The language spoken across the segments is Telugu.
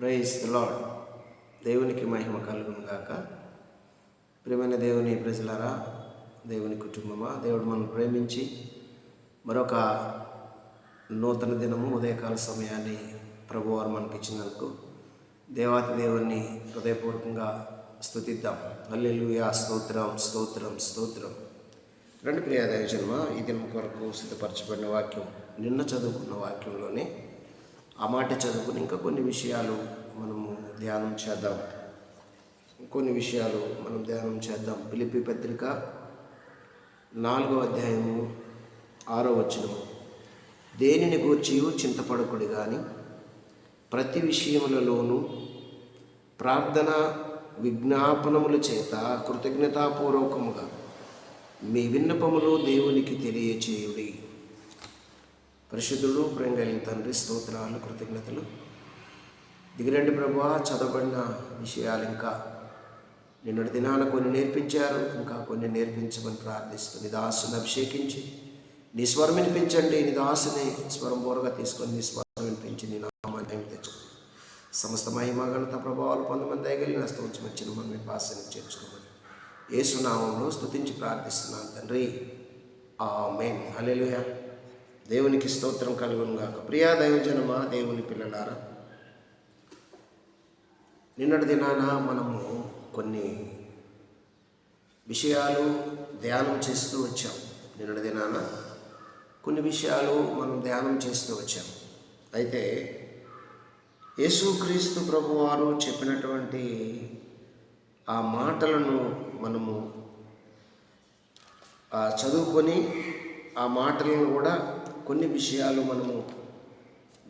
ప్రైజ్ లాడ్ దేవునికి మహిమ కలుగును గాక. ప్రియమైన దేవుని ప్రజలారా దేవుని కుటుంబమా దేవుడు మనం ప్రేమించి మరొక నూతన దినము ఉదయకాల సమయాన్ని ప్రభువారు మనకి ఇచ్చినందుకు దేవాతి దేవుణ్ణి హృదయపూర్వకంగా స్తుతిద్దాం. అల్లెలుయా స్తోత్రం స్తోత్రం స్తోత్రం. రండి ప్రియ దైవజన్మ ఈ దినం కొరకు సిద్ధపరచబడిన వాక్యం నిన్న చదువుకున్న వాక్యంలోనే ఆ మాట చదువుకుని ఇంకా కొన్ని విషయాలు మనము ధ్యానం చేద్దాం. కొన్ని విషయాలు మనం ధ్యానం చేద్దాం. పిలిపి పత్రిక నాలుగో అధ్యాయము ఆరో వచనము. దేనిని గూర్చి చింతపడకుడు కానీ ప్రతి విషయములలోనూ ప్రార్థన విజ్ఞాపనముల చేత కృతజ్ఞతాపూర్వకముగా మీ విన్నపములు దేవునికి తెలియచేయుడి. పరిశుద్ధుడు ప్రేమ కలిగిన తండ్రి స్తోత్రాలు కృతజ్ఞతలు. దిగిరండి ప్రభా చదవబడిన విషయాలు ఇంకా నిన్నటి దినాన కొన్ని నేర్పించారు ఇంకా కొన్ని నేర్పించమని ప్రార్థిస్తూ నిదాసుని అభిషేకించి నీ స్వరం వినిపించండి నీ దాసుని స్వరం బోరగా తీసుకొని నీ స్వరం వినిపించి నీ నామాన్ని తెచ్చుకో సమస్త మహిమగణత ప్రభావాలు పొందమని దయగలిగిన స్తోత్రం వచ్చిన మనం మీ భాషని చేర్చుకోమని ఏసునామంలో స్తుతించి ప్రార్థిస్తున్నాను తండ్రి. ఆ మెయిన్ అలెలుయా దేవునికి స్తోత్రం కలుగును గాక. ప్రియా దైవజనమా దేవుని పిల్లలారా. నిన్నటి దినాన మనము కొన్ని విషయాలు ధ్యానం చేస్తూ వచ్చాం. నిన్నటి దినాన కొన్ని విషయాలు మనం ధ్యానం చేస్తూ వచ్చాం. అయితే యేసుక్రీస్తు ప్రభువారు చెప్పినటువంటి ఆ మాటలను మనము చదువుకొని ఆ మాటలను కూడా కొన్ని విషయాలు మనము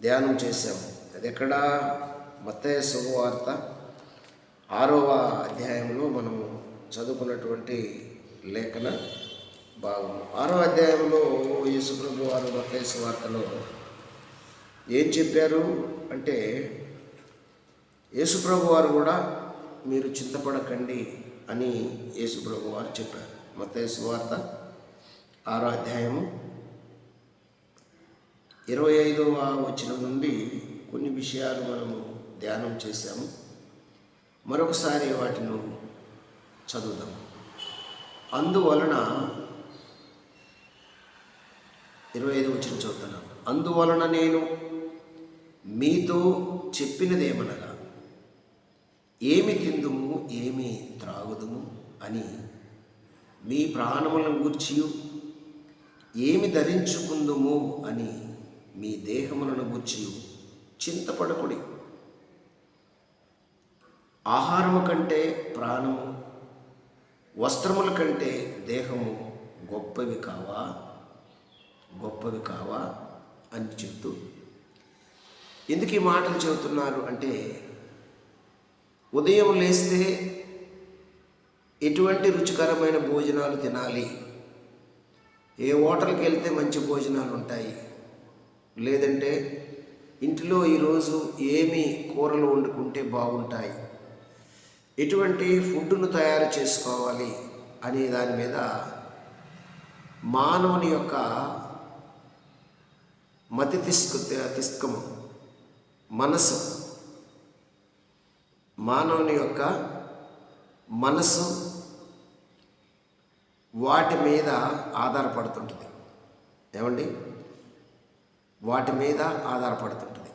ధ్యానం చేశాము. అది ఎక్కడ మత్తయ్య శుభవార్త ఆరవ అధ్యాయంలో మనము చదువుకున్నటువంటి లేఖన భాగము. ఆరో అధ్యాయంలో యేసుప్రభు వారు మత్తయ్య సువార్తలో ఏం చెప్పారు? అంటే యేసుప్రభు వారు కూడా మీరు చింతపడకండి అని యేసుప్రభు వారు చెప్పారు. మత్తయ్య సువార్త ఆరో అధ్యాయము ఇరవై ఐదవ వచనం నుండి కొన్ని విషయాలు మనము ధ్యానం చేశాము. మరొకసారి వాటిని చదువుదాం. అందువలన ఇరవై ఐదు వచ్చిన చదువుతున్నాను అందువలన నేను మీతో చెప్పినదేమనగా ఏమి తిందుము ఏమి త్రాగుదుము అని మీ ప్రాణములను గూర్చి ఏమి ధరించుకుందుము అని మీ దేహములను గూర్చి చింతపడకుడి. ఆహారము కంటే ప్రాణము వస్త్రముల కంటే దేహము గొప్పవి కావా? గొప్పవి కావా అని చెప్తూ ఎందుకు ఈ మాటలు చెబుతున్నారు అంటే ఉదయం లేస్తే ఎటువంటి రుచికరమైన భోజనాలు తినాలి? ఏ హోటల్కి వెళ్తే మంచి భోజనాలు ఉంటాయి? లేదంటే ఇంటిలో ఈరోజు ఏమి కూరలు వండుకుంటే బాగుంటాయి. ఎటువంటి ఫుడ్ను తయారు చేసుకోవాలి అనే దాని మీద మానవుని యొక్క మతి తిస్కు తిస్కము మనసు మానవుని యొక్క మనసు వాటి మీద ఆధారపడుతుంటుంది. ఏమండి? వాటి మీద ఆధారపడుతుంటుంది.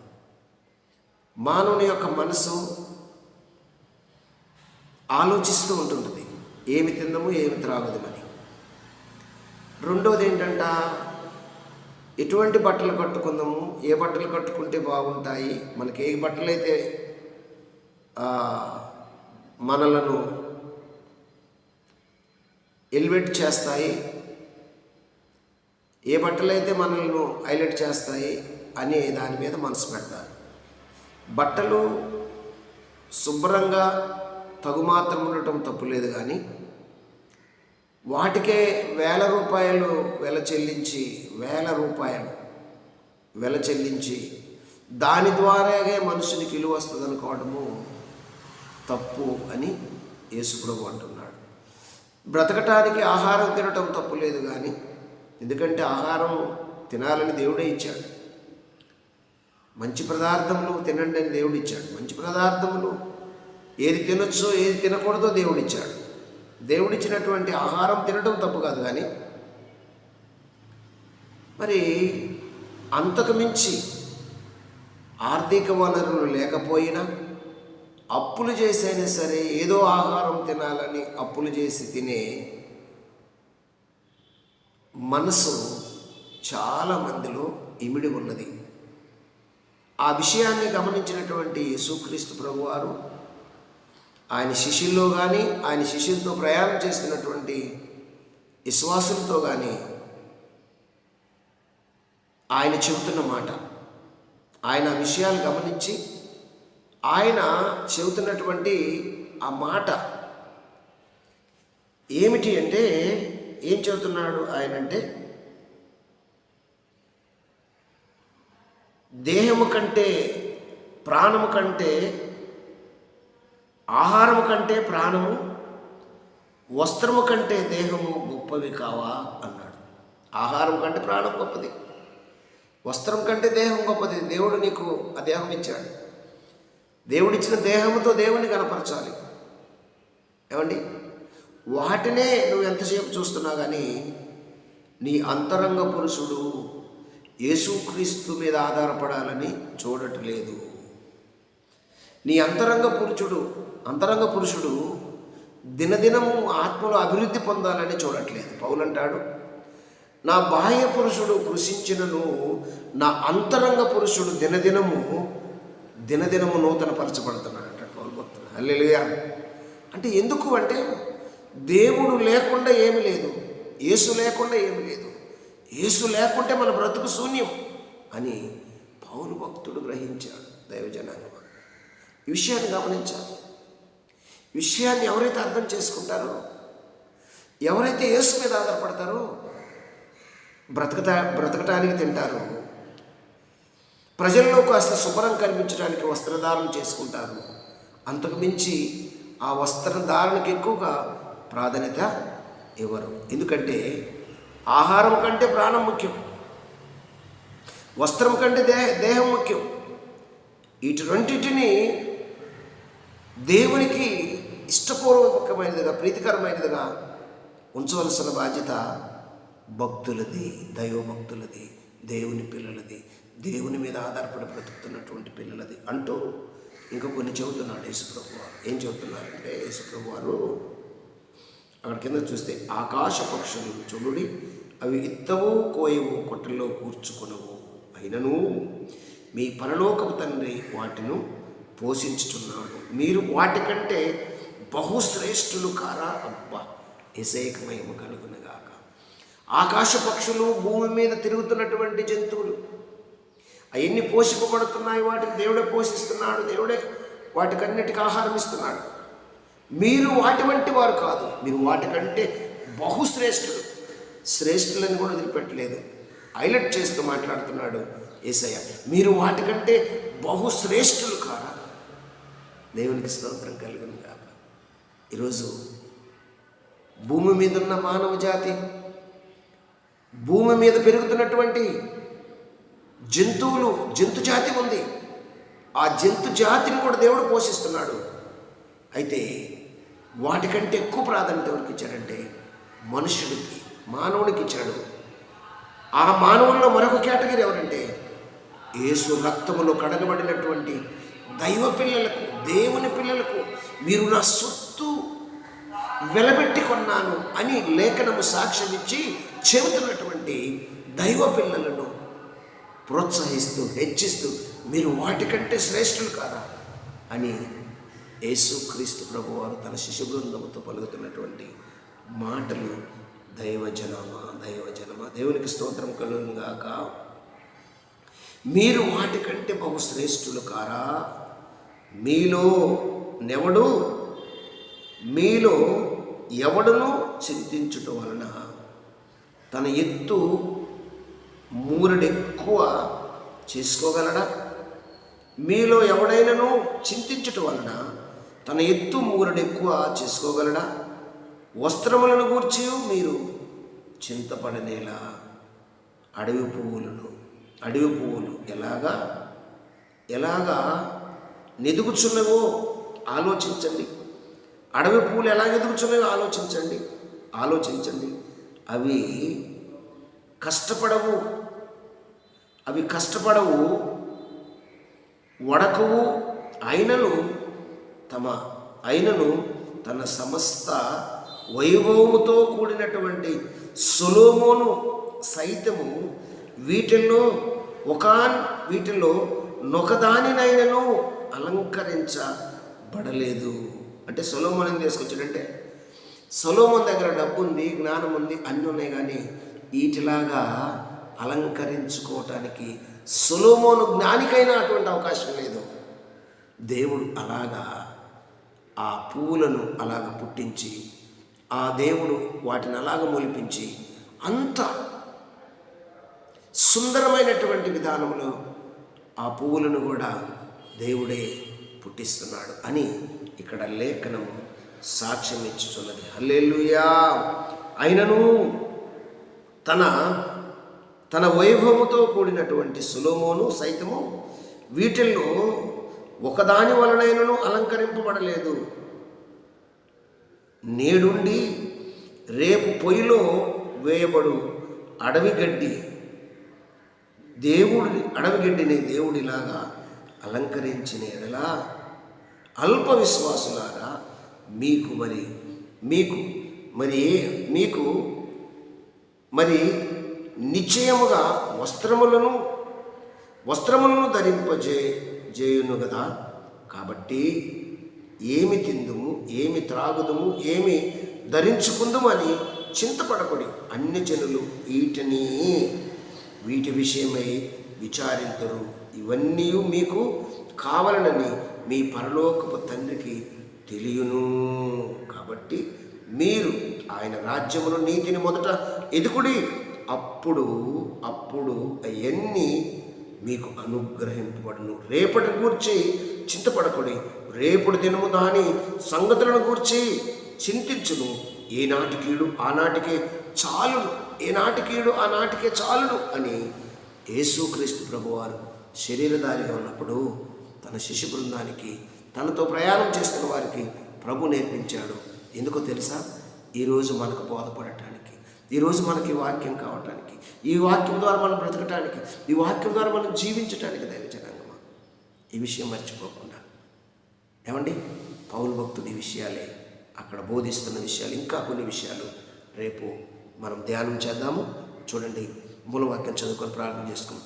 మానవుని యొక్క మనసు ఆలోచిస్తూ ఉంటుంటుంది. ఏమి తిందము ఏమి త్రాగుదమని రెండోది ఏంటంట ఎటువంటి బట్టలు కట్టుకుందాము ఏ బట్టలు కట్టుకుంటే బాగుంటాయి మనకి ఏ బట్టలైతే మనలను ఎలివేట్ చేస్తాయి ఏ బట్టలు అయితే మనల్ని హైలైట్ చేస్తాయి అనే దాని మీద మనసు పెడతారు. బట్టలు శుభ్రంగా తగుమాత్రం ఉండటం తప్పులేదు కానీ వాటికే వేల రూపాయలు వెల చెల్లించి వేల రూపాయలు వెల చెల్లించి దాని ద్వారాగే మనుషునికి విలువ వస్తుంది అనుకోవడము తప్పు అని యేసుప్రభు అంటున్నాడు. బ్రతకటానికి ఆహారం తినటం తప్పు లేదు కానీ ఎందుకంటే ఆహారం తినాలని దేవుడే ఇచ్చాడు. మంచి పదార్థములు తినండి అని దేవుడు ఇచ్చాడు. మంచి పదార్థములు ఏది తినొచ్చో ఏది తినకూడదో దేవుడిచ్చాడు దేవుడిచ్చినటువంటి ఆహారం తినడం తప్పు కాదు కానీ మరి అంతకు మించి ఆర్థిక వనరులు లేకపోయినా అప్పులు చేసైనా సరే ఏదో ఆహారం తినాలని అప్పులు చేసి తినే మనసు చాలా మందిలో ఇమిడి ఉన్నది. ఆ విషయాన్ని గమనించినటువంటి యేసుక్రీస్తు ప్రభువారు ఆయన శిష్యుల్లో కానీ ఆయన శిష్యులతో ప్రయాణం చేస్తున్నటువంటి విశ్వాసులతో కానీ ఆయన చెబుతున్న మాట ఆయన ఆ విషయాలు గమనించి ఆయన చెబుతున్నటువంటి ఆ మాట ఏమిటి అంటే ఏం చెబుతున్నాడు ఆయన అంటే దేహము కంటే ప్రాణము కంటే ఆహారము కంటే ప్రాణము వస్త్రము కంటే దేహము గొప్పవి కావా అన్నాడు. ఆహారం కంటే ప్రాణం గొప్పది వస్త్రం కంటే దేహం గొప్పది. దేవుడు నీకు ఆ దేహం ఇచ్చాడు. దేవుడిచ్చిన దేహంతో దేవుని కనపరచాలి ఏమండి? వాటినే నువ్వు ఎంతసేపు చూస్తున్నా కానీ నీ అంతరంగ పురుషుడు యేసుక్రీస్తు మీద ఆధారపడాలని చూడట్లేదు. నీ అంతరంగ పురుషుడు అంతరంగ పురుషుడు దినదినము ఆత్మలో అభివృద్ధి పొందాలని చూడట్లేదు. పౌలంటాడు నా బాహ్య పురుషుడు కృషించినను నా అంతరంగ పురుషుడు దినదినము దినదినము నూతన పరచబడుతున్నాడు అంటాడు పౌలు భక్తుడు అంటే ఎందుకు అంటే దేవుడు లేకుండా ఏమి లేదు. యేసు లేకుండా ఏమి లేదు. యేసు లేకుంటే మన బ్రతుకు శూన్యం అని పౌరు భక్తుడు గ్రహించాడు దైవజనాంగం. ఈ విషయాన్ని గమనించాలి. విషయాన్ని ఎవరైతే అర్థం చేసుకుంటారో ఎవరైతే యేసు మీద ఆధారపడతారో బ్రతకటా బ్రతకటానికి తింటారు. ప్రజల్లో కాస్త శుభ్రం కనిపించడానికి వస్త్రధారణ చేసుకుంటారు. అంతకు మించి ఆ వస్త్రధారణకి ఎక్కువగా ప్రాధాన్యత ఇవ్వరు. ఎందుకంటే ఆహారం కంటే ప్రాణం ముఖ్యం. వస్త్రం కంటే దే దేహం ముఖ్యం. ఇటువంటిని దేవునికి ఇష్టపూర్వకమైనదిగా ప్రీతికరమైనదిగా ఉంచవలసిన బాధ్యత భక్తులది దైవభక్తులది దేవుని పిల్లలది దేవుని మీద ఆధారపడి బ్రతుకుతున్నటువంటి పిల్లలది అంటూ ఇంకా కొన్ని చెబుతున్నాడు యేసుప్రభు వారు ఏం చెబుతున్నారంటే యేసుప్రభు వారు అక్కడ కింద చూస్తే ఆకాశ పక్షులు చూడుడి అవి ఇత్తవో కోయవు కొట్టల్లో కూర్చుకొనవు. అయినను మీ పరలోకపు తండ్రి వాటిను పోషించుతున్నాడు మీరు వాటికంటే బహుశ్రేష్ఠులు కారా? అబ్బా ఎసేకమయము కలుగునగాక ఆకాశ పక్షులు భూమి మీద తిరుగుతున్నటువంటి జంతువులు అవన్నీ పోషింపబడుతున్నాయి. వాటిని దేవుడే పోషిస్తున్నాడు. దేవుడే వాటికన్నిటికీ ఆహారం ఇస్తున్నాడు. మీరు వాటి వంటి వారు కాదు. మీరు వాటికంటే బహుశ్రేష్ఠులు. శ్రేష్ఠులని కూడా వదిలిపెట్టలేదు. హైలైట్ చేస్తూ మాట్లాడుతున్నాడు ఏసయ్య. మీరు వాటికంటే బహుశ్రేష్ఠులు కారా? దేవునికి స్తోత్రం కలిగింది కాక ఈరోజు భూమి మీద ఉన్న మానవ జాతి భూమి మీద పెరుగుతున్నటువంటి జంతువులు జంతు జాతి ఉంది. ఆ జంతు జాతిని కూడా దేవుడు పోషిస్తున్నాడు. అయితే వాటికంటే ఎక్కువ ప్రాధాన్యత ఎవరికి ఇచ్చాడంటే మనుషుడికి మానవుడికి ఇచ్చాడు. ఆ మానవుల్లో మరొక కేటగిరీ ఎవరంటే యేసు రక్తములో కడగబడినటువంటి దైవ పిల్లలకు దేవుని పిల్లలకు మీరు నా సొత్తు వెలబెట్టి కొన్నాను అని లేఖనము సాక్ష్యమిచ్చి చెబుతున్నటువంటి దైవ పిల్లలను ప్రోత్సహిస్తూ హెచ్చిస్తూ మీరు వాటికంటే శ్రేష్ఠులు కాదా అని యేసుక్రీస్తు ప్రభు వారు తన శిశు బృందముతో పలుకుతున్నటువంటి మాటలు దైవజనమా దైవజనమా? దేవునికి స్తోత్రం కలుగుగాక మీరు వాటికంటే బహు శ్రేష్ఠులు కారా? మీలో నెవడు మీలో ఎవడును చింతించుట వలన తన ఎత్తు మూరడెక్కువ చేసుకోగలడా? మీలో ఎవడైనను చింతించుట వలన తన ఎత్తు మూరడెక్కువ చేసుకోగలడా? వస్త్రములను గూర్చి మీరు చింతపడనేలా? అడవి పువ్వులను అడవి పువ్వులు ఎలాగా? ఎలాగా నెదుగుచున్నవో ఆలోచించండి. అడవి పూలు ఎలా ఎదుగుచున్నాయో ఆలోచించండి. ఆలోచించండి. అవి కష్టపడవు. అవి కష్టపడవు వడకవు అయినను తమ ఆయనను తన సమస్త వైభవముతో కూడినటువంటి సులోమోను సైతము వీటిల్లో ఒకాన్ వీటిలో నొకదానినైనను అలంకరించబడలేదు. అంటే సొలోమోన్ ఏం తీసుకొచ్చాడంటే సొలోమోన్ దగ్గర డబ్బు ఉంది జ్ఞానం ఉంది అన్నీ ఉన్నాయి కానీ వీటిలాగా అలంకరించుకోవటానికి సొలోమోను జ్ఞానికైనా అటువంటి అవకాశం లేదు. దేవుడు అలాగా ఆ పువ్వులను అలాగ పుట్టించి ఆ దేవుడు వాటిని అలాగ మొలిపించి అంత సుందరమైనటువంటి విధానంలో ఆ పువ్వులను కూడా దేవుడే పుట్టిస్తున్నాడు అని ఇక్కడ లేఖనం సాక్ష్యం ఇచ్చుతున్నది హల్లెలూయా! అయినను తన తన వైభవముతో కూడినటువంటి సులోమోను సైతము వీటిల్లో ఒకదాని వలనైనను అలంకరింపబడలేదు. నేడుండి రేపు పొయ్యిలో వేయబడు అడవి గడ్డి. దేవుడి అడవి గడ్డిని దేవుడిలాగా అలంకరించిన ఎడలా అల్ప విశ్వాసులారా మీకు మరి మీకు మరి మీకు మరి నిశ్చయముగా వస్త్రములను వస్త్రములను ధరింపజే చేయును కదా? కాబట్టి ఏమి తిందుము ఏమి త్రాగుదుము ఏమి ధరించుకుందుము అని చింతపడకుడి అన్ని జనులు వీటిని. వీటి విషయమై విచారించరు ఇవన్నీ మీకు కావాలనని మీ పరలోకపు తండ్రికి తెలియను. కాబట్టి మీరు ఆయన రాజ్యములో నీతిని మొదట ఎదుకుడి. అప్పుడు అప్పుడు అవన్నీ మీకు అనుగ్రహింపబడును. రేపటి గూర్చి చింతపడకుడి రేపటి దినము దాని సంగతులను గూర్చి చింతించును. ఏనాటి కీడు ఆనాటికే చాలును. ఏనాటి కీడు ఆనాటికే చాలును అని యేసుక్రీస్తు ప్రభువారు శరీరధారిగా ఉన్నప్పుడు తన శిశు బృందానికి తనతో ప్రయాణం చేస్తున్న వారికి ప్రభు నేర్పించాడు. ఎందుకో తెలుసా? ఈరోజు మనకు బోధపడటానికి ఈరోజు మనకి వాక్యం కావటానికి ఈ వాక్యం ద్వారా మనం బ్రతకటానికి ఈ వాక్యం ద్వారా మనం జీవించటానికి దైవజనాంగమా? ఈ విషయం మర్చిపోకుండా. ఏమండి? పౌరు భక్తుడు ఈ విషయాలే అక్కడ బోధిస్తున్న విషయాలు ఇంకా కొన్ని విషయాలు రేపు మనం ధ్యానం చేద్దాము. చూడండి మూలవాక్యం చదువుకొని ప్రార్థన చేసుకుందాం.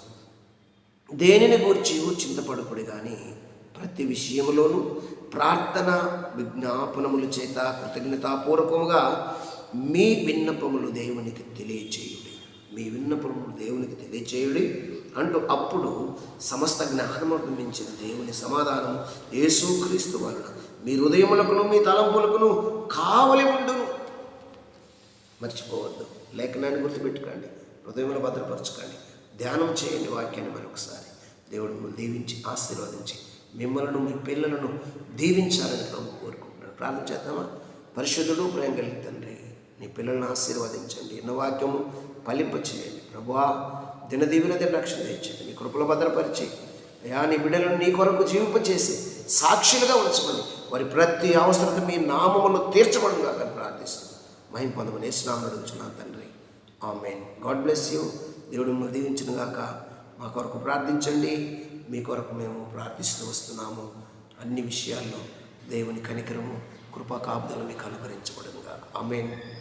దేనిని గూర్చి చింతపడకుడు కానీ ప్రతి విషయంలోనూ ప్రార్థన విజ్ఞాపనముల చేత కృతజ్ఞతాపూర్వకముగా మీ విన్నపములు దేవునికి తెలియచేయుడి. మీ విన్నపములు దేవునికి తెలియచేయుడి. అంటూ అప్పుడు సమస్త జ్ఞానముకు మించిన దేవుని సమాధానం యేసుక్రీస్తు వలన. మీ హృదయములకును మీ తలంపులకును కావలి ఉండును. మర్చిపోవద్దు. లేఖనాన్ని గుర్తుపెట్టుకోండి. హృదయంలో భద్రపరచుకోండి. ధ్యానం చేయండి వాక్యాన్ని మరొకసారి. దేవుడు దీవించి ఆశీర్వదించి మిమ్మల్ని మీ పిల్లలను దీవించాలని ప్రభు కోరుకుంటున్నాడు. ప్రార్థన చేద్దామా? పరిశుద్ధుడు ప్రేమ కలిగి తండ్రి నీ పిల్లలను ఆశీర్వదించండి. ఎన్న వాక్యము ప్రభువా దినదీవిన దిన రక్షణ తెచ్చండి నీ కృపల భద్రపరిచి అయా నీ బిడ్డలను నీ కొరకు జీవింపచేసి సాక్షులుగా ఉంచమని వారి ప్రతి అవసరత మీ నామములు తీర్చబడుగా ప్రార్థిస్తున్నాను మహిం పొందమని స్నామం అడుగుతున్నాను తండ్రి. ఆమెన్. God bless you. దేవుడు మిమ్మల్ని దీవించిన గాక. మా కొరకు ప్రార్థించండి. మీ కొరకు మేము ప్రార్థిస్తూ వస్తున్నాము. అన్ని విషయాల్లో దేవుని కనికరము కృపా కాపుదలు మీకు అనుకరించబడుగా ఆమెన్.